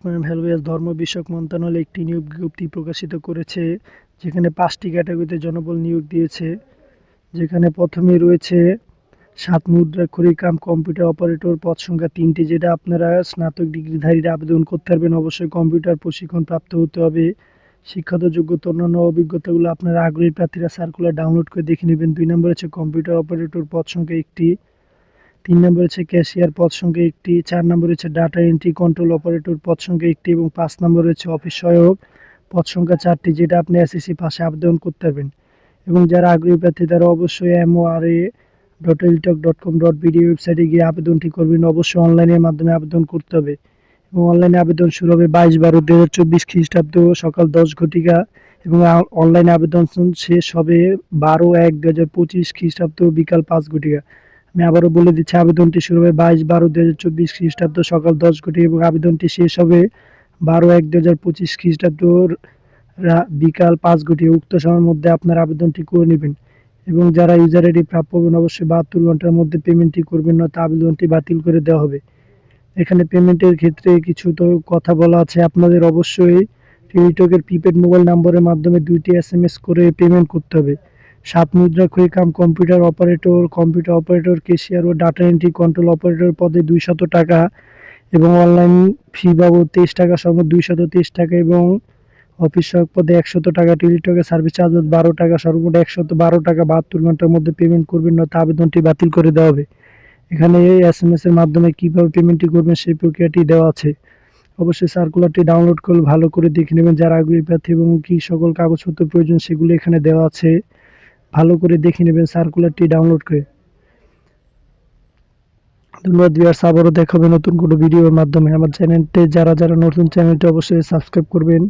ভ্যালুয়াস ধর্ম বিষয়ক মন্ত্রণালয় একটি নিয়োগ বিজ্ঞপ্তি প্রকাশিত করেছে, যেখানে পাঁচটি ক্যাটাগরিতে জনবল নিয়োগ দিয়েছে। যেখানে প্রথমে রয়েছে সাত মুদ্রাক্ষরিক কাম কম্পিউটার অপারেটর, পদ সংখ্যা তিনটি, যেটা আপনারা স্নাতক ডিগ্রিধারীরা আবেদন করতে পারবেন। অবশ্যই কম্পিউটার প্রশিক্ষণ প্রাপ্ত হতে হবে। শিক্ষাগত যোগ্যতা, অন্যান্য অভিজ্ঞতাগুলো আপনারা আগ্রহী প্রার্থীরা সার্কুলার ডাউনলোড করে দেখে নেবেন। দুই নম্বর হচ্ছে কম্পিউটার অপারেটর, পদ সংখ্যা একটি। তিন নম্বর হচ্ছে ক্যাশিয়ার পদ সংখ্যা একটি, চার নম্বর হচ্ছে ডাটা এন্ট্রি কন্ট্রোল অপারেটর পদ সংখ্যা একটি এবং পাঁচ নম্বর হচ্ছে অফিস সহায়ক পদ সংখ্যা চারটি, যেটা আপনি এসএসসি পাশে আবেদন করতে পারবেন। এবং যারা আগ্রহী প্রার্থী, তারা অবশ্যই MORA dot Teletalk dot com dot BD ওয়েবসাইটে গিয়ে আবেদনটি করবেন। অবশ্যই অনলাইনের মাধ্যমে আবেদন করতে হবে। এবং অনলাইনে আবেদন শুরু হবে বাইশ বারো দু হাজার চব্বিশ খ্রিস্টাব্দ সকাল দশ ঘটিকা এবং অনলাইনে আবেদন শেষ হবে বারো এক দু হাজার পঁচিশ খ্রিস্টাব্দ বিকাল পাঁচ ঘটিকা। আমি আবারও বলে দিচ্ছি, আবেদনটি শুরু হবে বাইশ বারো দু হাজার চব্বিশ খ্রিস্টাব্দ সকাল দশ ঘটিকা এবং আবেদনটি শেষ হবে বারো এক দু হাজার পঁচিশ খ্রিস্টাব্দ বিকাল পাঁচ ঘটিকা উক্ত সময়ের মধ্যে আপনার আবেদনটি করে নেবেন এবং যারা ইউজার আইডি প্রাপ্য হবেন অবশ্যই বাহাত্তর ঘণ্টার মধ্যে পেমেন্টটি করবেন, নয়তো আবেদনটি বাতিল করে দেওয়া হবে। এখানে পেমেন্টের ক্ষেত্রে কিছু তো কথা বলা আছে। আপনাদের অবশ্যই টেলিটকের প্রিপেড মোবাইল নম্বরের মাধ্যমে দুইটি এস করে পেমেন্ট করতে হবে। সাত মুদ্রা cum computer operator computer operator, cashier ও ডাটা এন্ট্রি কন্ট্রোল অপারেটর পদে দুইশত টাকা এবং অনলাইন ফি বাবদ তেইশ টাকা সহ দুইশত তেইশ টাকা এবং অফিস সহায়ক পদে একশত টাকা, টেলিটকের সার্ভিস চার্জ বারো টাকা, সর্বমোট একশত বারো টাকা বাহাত্তর ঘণ্টার মধ্যে পেমেন্ট করবেন নয়তো আবেদনটি বাতিল করে দেওয়া হবে। এখানে এস এম এস এর মাধ্যমে কীভাবে পেমেন্টটি করবেন সেই প্রক্রিয়াটি দেওয়া আছে। অবশ্যই সার্কুলারটি ডাউনলোড করলে ভালো করে দেখে নেবেন যারা আগ্রহী প্রার্থী এবং কি সকল কাগজপত্র প্রয়োজন সেগুলো এখানে দেওয়া আছে। ভালো করে দেখে নেবেন সার্কুলারটি ডাউনলোড করে। ধন্যবাদ ভিউয়ার্স আবারও দেখাবে নতুন কোনো ভিডিওর মাধ্যমে। আমার চ্যানেলটি যারা যারা নতুন চ্যানেলটি অবশ্যই সাবস্ক্রাইব করবেন।